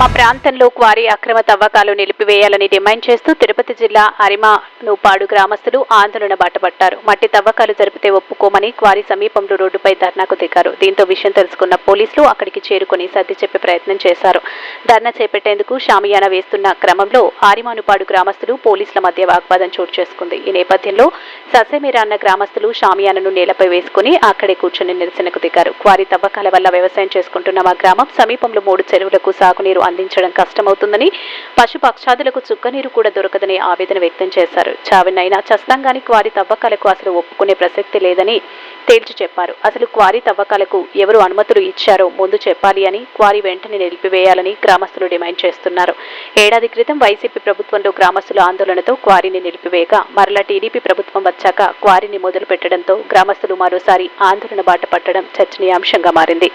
మా ప్రాంతంలో క్వారీ అక్రమ తవ్వకాలు నిలిపివేయాలని డిమాండ్ చేస్తూ తిరుపతి జిల్లా అరిమానుపాడు గ్రామస్తులు ఆందోళన బాటపట్టారు మట్టి తవ్వకాలు జరిపితే ఒప్పుకోమని క్వారీ సమీపంలో రోడ్డుపై ధర్నాకు దిగారు. దీంతో విషయం తెలుసుకున్న పోలీసులు అక్కడికి చేరుకుని సర్ది చెప్పే ప్రయత్నం చేశారు. ధర్నా చేపట్టేందుకు షామియానా వేస్తున్న క్రమంలో ఆరిమానుపాడు గ్రామస్తులు పోలీసుల మధ్య వాగ్వాదం చోటు చేసుకుంది. ఈ నేపథ్యంలో ససేమిరా అన్న గ్రామస్తులు షామియానను నేలపై వేసుకుని అక్కడే కూర్చుని నిరసనకు దిగారు. క్వారీ తవ్వకాల వల్ల వ్యవసాయం చేసుకుంటున్న మా గ్రామం సమీపంలో మూడు చెరువులకు సాగునీరు అందించడం కష్టమవుతుందని పశుపక్షాదులకు చుక్కనీరు కూడా దొరకదని ఆవేదన వ్యక్తం చేశారు. చావెన్నైనా చస్తంగానికి వారి క్వారీ తవ్వకాలకు అసలు ఒప్పుకునే ప్రసక్తి లేదని తేల్చి చెప్పారు. అసలు క్వారీ తవ్వకాలకు ఎవరు అనుమతులు ఇచ్చారో ముందు చెప్పాలి అని క్వారీ వెంటనే నిలిపివేయాలని గ్రామస్తులు డిమాండ్ చేస్తున్నారు. ఏడాది క్రితం వైసీపీ ప్రభుత్వంలో గ్రామస్తుల ఆందోళనతో క్వారీని నిలిపివేయగా మరలా టీడీపీ ప్రభుత్వం వచ్చాక క్వారీని మొదలు పెట్టడంతో గ్రామస్తులు మరోసారి ఆందోళన బాట పట్టడం చర్చనీయాంశంగా మారింది.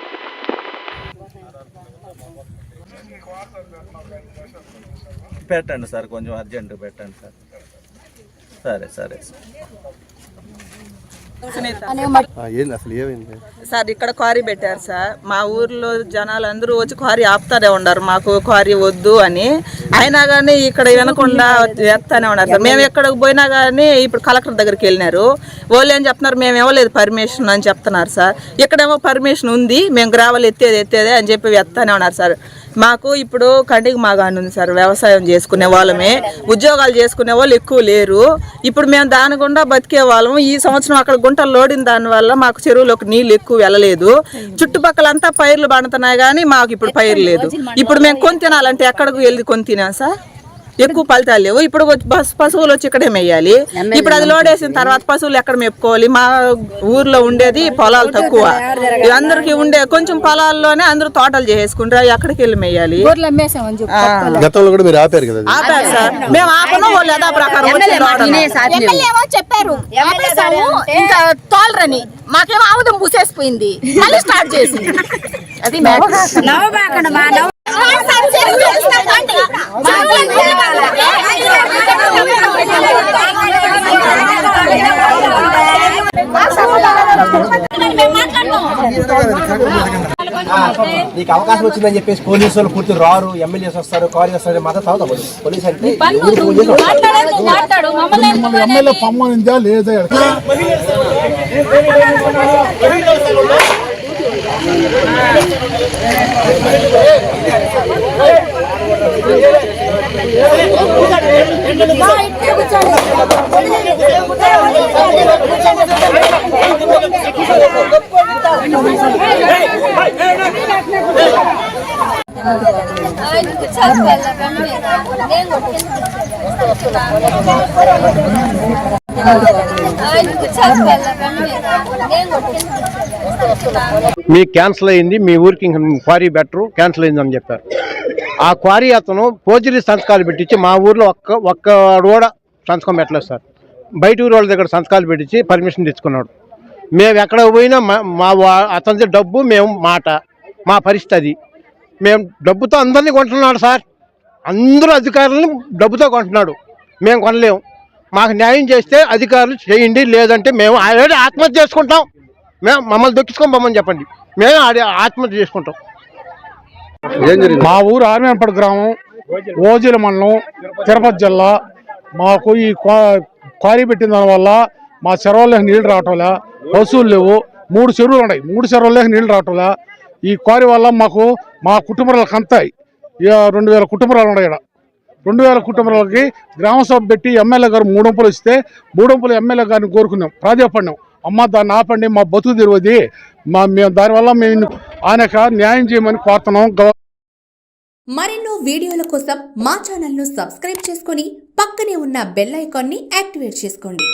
పెట్టండి సార్ కొంచెం అర్జెంట్ పెట్టండి సార్. సరే సరే సార్. ఆ, ఏంది అసలు ఏమైంది? సార్ ఇక్కడ క్వారీ పెట్టారు సార్. మా ఊర్లో జనాలు అందరూ వచ్చి క్వారీ ఆపుతానే ఉన్నారు. మాకు క్వారీ వద్దు అని. అయినా కానీ ఇక్కడ వినకుండా చేస్తానే ఉన్నారు సార్. మేము ఎక్కడికి పోయినా కానీ ఇప్పుడు కలెక్టర్ దగ్గరికి వెళ్ళినారు. వాళ్ళు ఏం చెప్తున్నారు? మేము ఇవ్వలేదు పర్మిషన్ అని చెప్తున్నారు సార్. ఇక్కడేమో పర్మిషన్ ఉంది. మేము గ్రావెల్ ఎత్తేది ఎత్తేదే అని చెప్పి ఎత్తానే ఉన్నారు సార్. మాకు ఇప్పుడు కంటికి మాగాని ఉంది సార్ వ్యవసాయం చేసుకునే వాళ్ళమే. ఉద్యోగాలు చేసుకునే వాళ్ళు ఎక్కువ లేరు. ఇప్పుడు మేము దాని గుండా బతికే వాళ్ళము. ఈ సంవత్సరం అక్కడ గుంటలు లోడిన దాని వల్ల మాకు చెరువులోకి నీళ్ళు ఎక్కువ వెళ్ళలేదు. చుట్టుపక్కలంతా పైర్లు పండుతున్నాయి కానీ మాకు ఇప్పుడు పైరు లేదు. ఇప్పుడు మేము కొని తినాలంటే ఎక్కడికి వెళ్ళి కొని తినా సార్? ఎక్కువ ఫలితాలు లేవు ఇప్పుడు పశువులు వచ్చి ఇక్కడే మేయాలి ఇప్పుడు అది లోడేసిన తర్వాత పశువులు ఎక్కడ మేపుకోవాలి మా ఊర్లో ఉండేది పొలాలు తక్కువ అందరికి ఉండే కొంచెం పొలాల్లోనే అందరూ తోటలు చేసేసుకుంటారు ఎక్కడికి వెళ్ళి మేయాలి. గతంలో కూడా మీరు ఆపారు కదా అది. ఆపారు సార్ మేము ఆపను వాళ్ళు యథా ప్రకారం చెప్పారు ఇంకా తోలరని మాకేమో ఆముదం పూసేసిపోయింది మళ్ళీ స్టార్ట్ చేసింది అది నీకు అవకాశం వచ్చిందని చెప్పేసి పోలీసు వాళ్ళు పూర్తి రారు ఎమ్మెల్యేస్ వస్తారు కాలేజ్ వస్తారు మద్దతు అవుతాం పోలీస్ అంటే. ఎమ్మెల్యే పమ్మనిందా లేదా. మీ క్యాన్సిల్ అయింది మీ ఊరికి క్వారీ బెటర్ క్యాన్సిల్ అయిందని చెప్పారు. ఆ క్వారీ అతను పోజిరీ సంతకాలు పెట్టించి మా ఊర్లో ఒక్క ఒక్క కూడా సంతకం పెట్టలేదు సార్. బయట ఊరు వాళ్ళ దగ్గర సంతకాలు పెట్టించి పర్మిషన్ తెచ్చుకున్నాడు. మేము ఎక్కడ పోయినా మా- మా వా- అతనిది డబ్బు మేము మాట మా పరిస్థితి అది. మేము డబ్బుతో అందరినీ కొంటున్నాడు సార్. అందరూ అధికారులను డబ్బుతో కొంటున్నాడు. మేము కొనలేము. మాకు న్యాయం చేస్తే అధికారులు చేయండి లేదంటే మేము ఆల్రెడీ ఆత్మహత్య చేసుకుంటాం. మేము మమ్మల్ని దొక్కించుకొని పోమని చెప్పండి. మేము ఆడి ఆత్మహత్య చేసుకుంటాం. ఏం జరిగింది? మా ఊరు ఆర్మేపడి గ్రామం ఓజిల మండలం తిరుపతి జిల్లా. మాకు ఈ క్వా- క్వారీ పెట్టిన దానివల్ల మా చెరువుల్లోకి నీళ్ళు రావటంలే పశువులు లేవు. మూడు చెరువులు ఉన్నాయి. మూడు చెరువుల్లోకి నీళ్ళు రావటంలే ఈ క్వారీ వల్ల మాకు మా కుటుంబాలకు అంతాయి. ఇక రెండు వేల కుటుంబాలు ఉన్నాయి ఇక్కడ రెండు వేల కుటుంబాలకి గ్రామ సభ పెట్టి ఎమ్మెల్యే గారు మూడొంపులు ఇస్తే మూడొంపులు ఎమ్మెల్యే గారిని కోరుకున్నాం. ప్రాధాన్యపడినాం అమ్మ దాన్ని ఆపండి మా బతుకు తిరుగుది మా మేము దానివల్ల మేము ఆయనక న్యాయం చేయమని కోరుతున్నాం. మరెన్నో వీడియోల కోసం మా ఛానల్ను సబ్స్క్రైబ్ చేసుకుని పక్కనే ఉన్న బెల్ ఐకాన్ని యాక్టివేట్ చేసుకోండి.